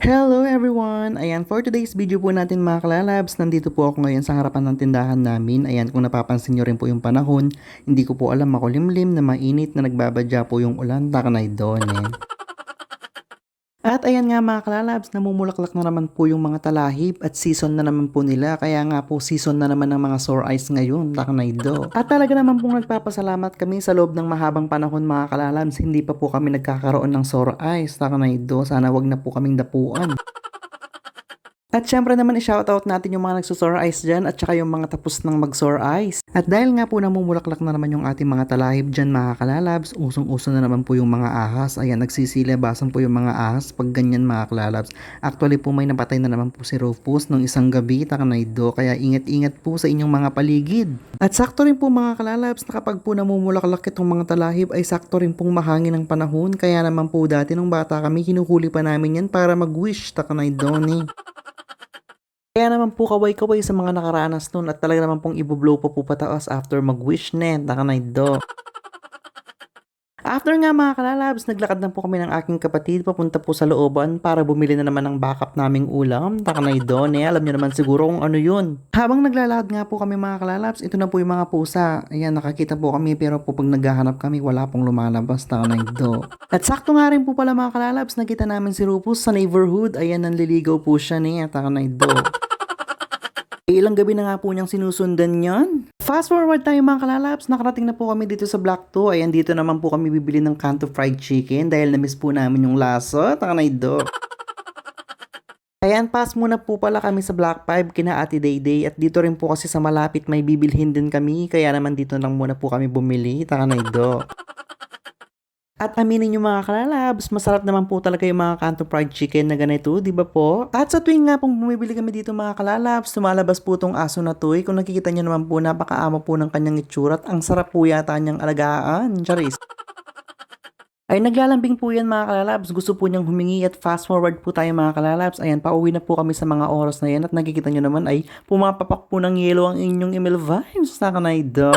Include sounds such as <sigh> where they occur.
Hello everyone! Ayan, for today's video po natin mga kalalabs, nandito po ako ngayon sa harapan ng tindahan namin. Ayan, kung napapansin nyo rin po yung panahon, hindi ko po alam makulimlim na mainit na nagbabadya po yung ulan, takanay doon eh. At ayan nga mga kalalabs, namumulaklak na naman po yung mga talahib at season na naman po nila. Kaya nga po season na naman ng mga sore eyes ngayon, takanay do. At talaga naman pong nagpapasalamat kami sa loob ng mahabang panahon mga kalalabs, hindi pa po kami nagkakaroon ng sore eyes, takanay do. Sana wag na po kaming dapuan. At syempre naman i-shoutout natin yung mga nagsusore eyes dyan at saka yung mga tapos ng mag-sore eyes. At dahil nga po namumulaklak na naman yung ating mga talahib dyan mga kalalabs, usong-uso na naman po yung mga ahas. Ayan, nagsisilabasan po yung mga ahas pag ganyan mga kalalabs. Actually po may napatay na naman po si Rufus nung isang gabi, takanaydo. Kaya ingat-ingat po sa inyong mga paligid. At sakto rin po mga kalalabs na kapag po namumulaklak itong mga talahib ay sakto rin pong mahangin ang panahon. Kaya naman po dati nung bata kami, hinuhuli pa namin yan para mag-wish, takanaydo ni. Kaya naman po kaway-kaway sa mga nakaranas nun at talaga naman pong ibublow pa po pataas after mag-wish net, takanay do. After nga mga kalalabs, naglakad na po kami ng aking kapatid papunta po sa looban para bumili na naman ng backup naming ulam. Takanay doon eh, alam nyo naman siguro kung ano yun. Habang naglalakad nga po kami mga kalalabs, ito na po yung mga pusa. Ayan, nakakita po kami pero po pag naghahanap kami, wala pong lumalabas. Takanay do. At sakto nga rin po pala mga kalalabs, nakita namin si Rufus sa neighborhood. Ayan, nanliligaw po siya niya. Takanay do. Eh, Ilang gabi na nga po niyang sinusundan yon. Fast forward tayo mga kalalabs, nakarating na po kami dito sa Block 2. Ayan, dito naman po kami bibili ng Kanto Fried Chicken dahil na-miss po namin yung laso. Takanay do. <laughs> Ayan, pass muna po pala kami sa Block 5 kina Ate Dayday at dito rin po kasi sa malapit may bibilhin din kami kaya naman dito lang muna po kami bumili. Takanay do. At aminin nyo mga kalalabs, masarap naman po talaga yung mga kanto fried chicken na ganito, di ba po? At sa tuwing nga pong bumibili kami dito mga kalalabs, tumalabas po tong aso na to. eh. Kung nakikita nyo naman po, napakaama po ng kanyang itsura at ang sarap po yata niyang alagaan. Charis. Ay naglalambing po yan mga kalalabs. Gusto po niyang humingi at fast forward po tayo mga kalalabs. Ayan, pauwi na po kami sa mga oras na yan at nakikita nyo naman ay pumapapak po ng yelo ang inyong email vibes. Nakanay do.